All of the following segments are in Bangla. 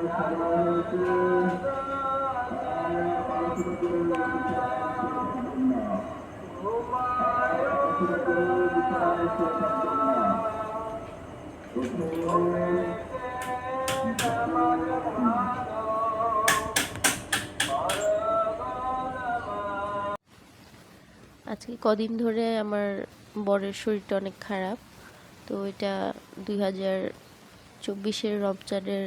আজকে কদিন ধরে আমার বরের শরীরটা অনেক খারাপ তো এটা দুই হাজার চব্বিশের রমজানের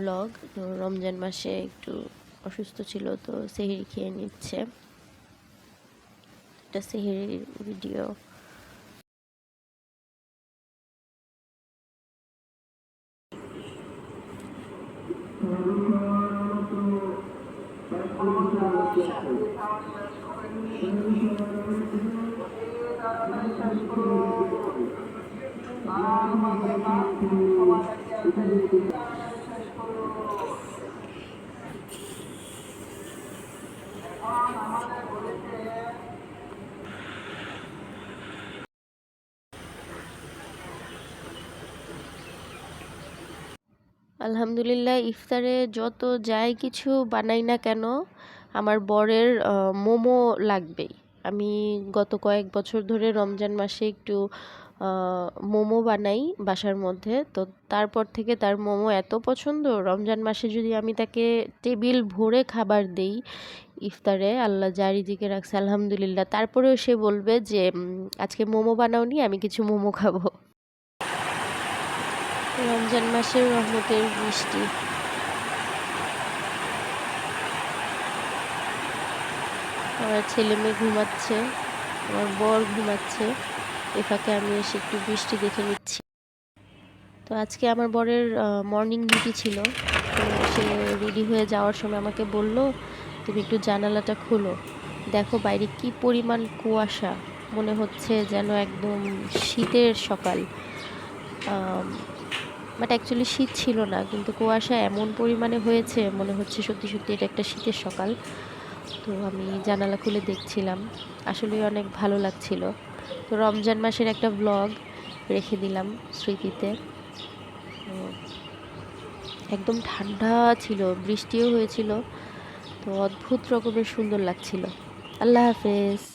ব্লগ তো রমজান মাসে একটু অসুস্থ ছিল তো সেহেরি খেয়ে নিচ্ছে। এটা সেহেরির ভিডিও আলহামদুলিল্লাহ, ইফতারে যত যাই কিছু বানাই না কেন, আমার বরের মোমো লাগবেই। আমি গত কয়েক বছর ধরে রমজান মাসে একটু মোমো বানাই বাসার মধ্যে। তো তারপর থেকে তার মোমো এত পছন্দ, রমজান মাসে যদি আমি তাকে টেবিল ভরে খাবার দেই ইফতারে, আল্লাহ জারি দিকে রাখছে, আলহামদুলিল্লাহ। তারপরেও সে বলবে যে আজকে মোমো বানাওনি, আমি কিছু মোমো খাব। রমজান মাসের রহমতের বৃষ্টি। আমার ছেলে মেয়ে ঘুমাচ্ছে, আমার বর ঘুমাচ্ছে, এ ফাঁকে আমি এসে একটু বৃষ্টি দেখে নিচ্ছি। তো আজকে আমার বরের মর্নিং ডিউটি ছিল সে রেডি হয়ে যাওয়ার সময় আমাকে বলল, তুমি একটু জানালাটা খুলো। দেখো বাইরে কি পরিমাণ কুয়াশা। মনে হচ্ছে যেন একদম শীতের সকাল। বাট অ্যাকচুয়ালি শীত ছিল না, কিন্তু কুয়াশা এমন পরিমাণে হয়েছে, মনে হচ্ছে সত্যি সত্যি এটা একটা শীতের সকাল। তো আমি জানালা খুলে দেখছিলাম। আসলে অনেক ভালো লাগছিল। তো রমজান মাসের একটা ব্লগ রেখে দিলাম স্মৃতিতে। একদম ঠান্ডা ছিল, বৃষ্টিও হয়েছিল। তো অদ্ভুত রকমের সুন্দর লাগছিল। আল্লাহ হাফেজ।